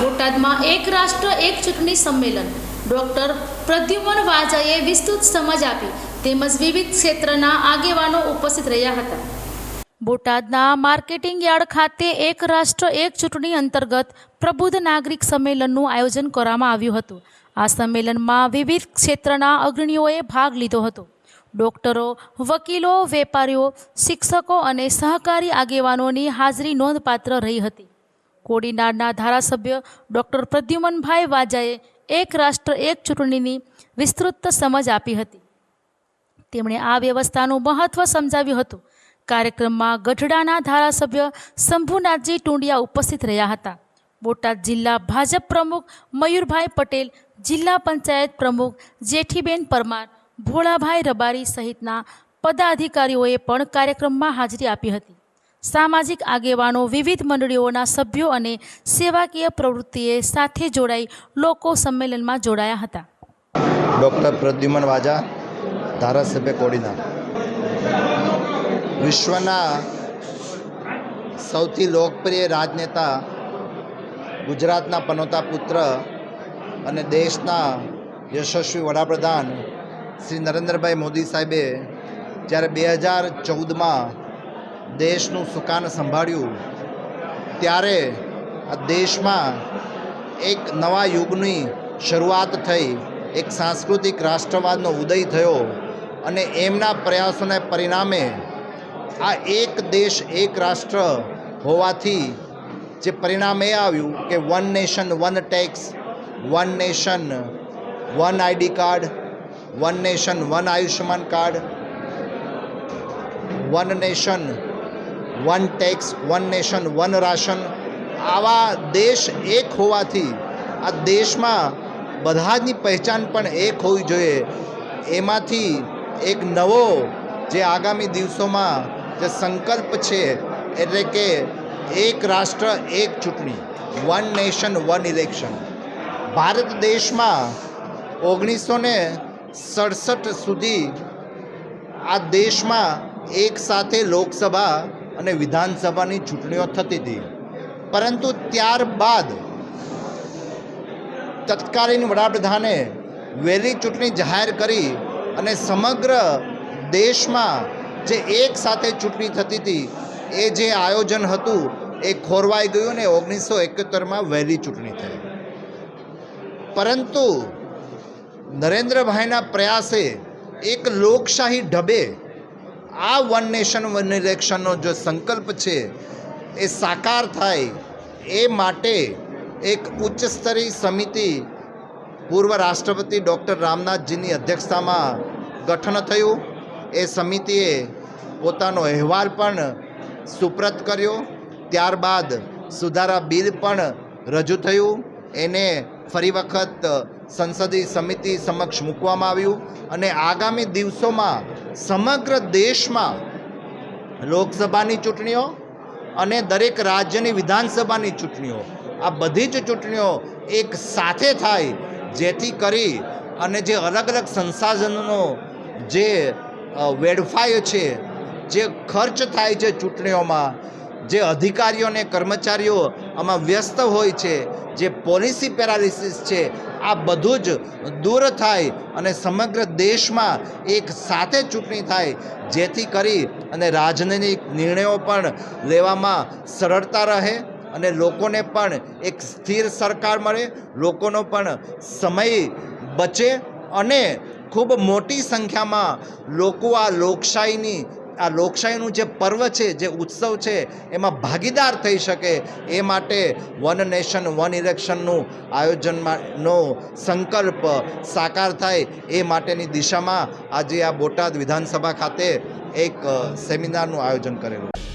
બોટાદમાં એક રાષ્ટ્ર, એક ચૂંટણી સંમેલન. ડોક્ટર પ્રદ્યુમન વાજાએ વિસ્તૃત સમજ આપી. તેમજ વિવિધ ક્ષેત્રના આગેવાનો ઉપસ્થિત રહ્યા હતા. બોટાદના માર્કેટિંગ યાર્ડ ખાતે એક રાષ્ટ્ર, એક ચૂંટણી અંતર્ગત પ્રબુદ્ધ નાગરિક સંમેલનનું આયોજન કરવામાં આવ્યું હતું. આ સંમેલનમાં વિવિધ ક્ષેત્રના અગ્રણીઓએ ભાગ લીધો હતો. ડોક્ટરો, વકીલો, વેપારીઓ, શિક્ષકો અને સહકારી આગેવાનોની હાજરી નોંધપાત્ર રહી હતી. કોડીનારના ધારાસભ્ય ડૉક્ટર પ્રદ્યુમનભાઈ વાજાએ એક રાષ્ટ્ર, એક ચૂંટણીની વિસ્તૃત સમજ આપી હતી. તેમણે આ વ્યવસ્થાનું મહત્ત્વ સમજાવ્યું હતું. કાર્યક્રમમાં ગઢડાના ધારાસભ્ય શંભુનાથજી ટુંડિયા ઉપસ્થિત રહ્યા હતા. બોટાદ જિલ્લા ભાજપ પ્રમુખ મયુરભાઈ પટેલ, જિલ્લા પંચાયત પ્રમુખ જેઠીબેન પરમાર, ભોળાભાઈ રબારી સહિતના પદાધિકારીઓએ પણ કાર્યક્રમમાં હાજરી આપી હતી. સામાજિક આગેવાનો, વિવિધ મંડળીઓના સભ્યો અને સેવાકીય પ્રવૃત્તિએ સાથે જોડાઈ લોકો સંમેલનમાં જોડાયા હતા. ડૉક્ટર પ્રદ્યુમન વાજા, ધારાસભ્ય કોડીના વિશ્વના સૌથી લોકપ્રિય રાજનેતા ગુજરાતના પનોતા પુત્ર અને દેશના યશસ્વી વડાપ્રધાન શ્રી નરેન્દ્રભાઈ મોદી સાહેબે જ્યારે બે હજાર ચૌદમાં દેશનું સુકાન સંભાળ્યું. ત્યારે આ દેશમાં એક નવા યુગની શરૂઆત થઈ, એક સાંસ્કૃતિક રાષ્ટ્રવાદનો ઉદય થયો અને એમના પ્રયાસોને પરિણામે આ એક દેશ, એક રાષ્ટ્ર હોવાથી જે પરિણામ એ આવ્યું કે one nation one tax one nation one ID card one nation one Ayushman card one nation one tax one nation one ration આવા દેશ એક હોવાથી આ દેશમાં બધાની પહેચાન પણ એક હોવી જોઈએ. એમાંથી એક નવો જે આગામી દિવસોમાં જે સંકલ્પ છે, એટલે કે એક રાષ્ટ્ર, એક ચૂંટણી one nation one election Bharat દેશમાં ઓગણીસો ને સડસઠ સુધી આ દેશમાં એક સાથે લોકસભા અને વિધાનસભાની ચૂંટણીઓ થતી હતી. પરંતુ ત્યારબાદ તત્કાલીન વડાપ્રધાને વહેલી ચૂંટણી જાહેર કરી અને સમગ્ર દેશમાં જે એક સાથે ચૂંટણી થતી હતી, એ જે આયોજન હતું, એ ખોરવાઈ ગયું અને ઓગણીસો એકોતેરમાં વહેલી ચૂંટણી થઈ. પરંતુ નરેન્દ્રભાઈના પ્રયાસે એક લોકશાહી ઢબે આ વન નેશન વન ઇલેક્શનનો જો સંકલ્પ છે, એ સાકાર થાય, એ માટે એક ઉચ્ચ સ્તરીય સમિતિ પૂર્વ રાષ્ટ્રપતિ ડૉક્ટર રામનાથજીની અધ્યક્ષતામાં ગઠન થયું. એ સમિતિએ પોતાનો અહેવાલ પણ સુપ્રત કર્યો. ત્યારબાદ સુધારા બિલ પણ રજૂ થયું. એને ફરી વખત સંસદીય સમિતિ સમક્ષ મૂકવામાં આવ્યું. અને આગામી દિવસોમાં સમગ્ર દેશમાં લોકસભાની ચૂંટણીઓ અને દરેક રાજ્યની વિધાનસભાની ચૂંટણીઓ, આ બધી જ ચૂંટણીઓ એક સાથે થાય, જેથી કરી અને જે અલગ અલગ સંસાધનોનો જે વેડફાય છે, જે ખર્ચ થાય છે ચૂંટણીઓમાં, જે અધિકારીઓ અને કર્મચારીઓ આમાં વ્યસ્ત હોય છે જે પોલિસી પેરાલિસિસ છે, આ બધું જ દૂર થાય અને સમગ્ર દેશમાં એક સાથે ચૂંટણી થાય, જેથી કરી અને રાજનૈતિક નિર્ણયો પણ લેવામાં સરળતા રહે અને લોકોને પણ એક સ્થિર સરકાર મળે, લોકોનો પણ સમય બચે અને ખૂબ મોટી સંખ્યામાં લોકો આ લોકશાહીની આ લોકશાહીનું જે પર્વ છે, જે ઉત્સવ છે, એમાં ભાગીદાર થઈ શકે એ માટે વન નેશન વન ઇલેક્શનનું આયોજનનો સંકલ્પ સાકાર થાય એ માટેની દિશામાં આજે આ બોટાદ વિધાનસભા ખાતે એક સેમિનારનું આયોજન કરેલું છે.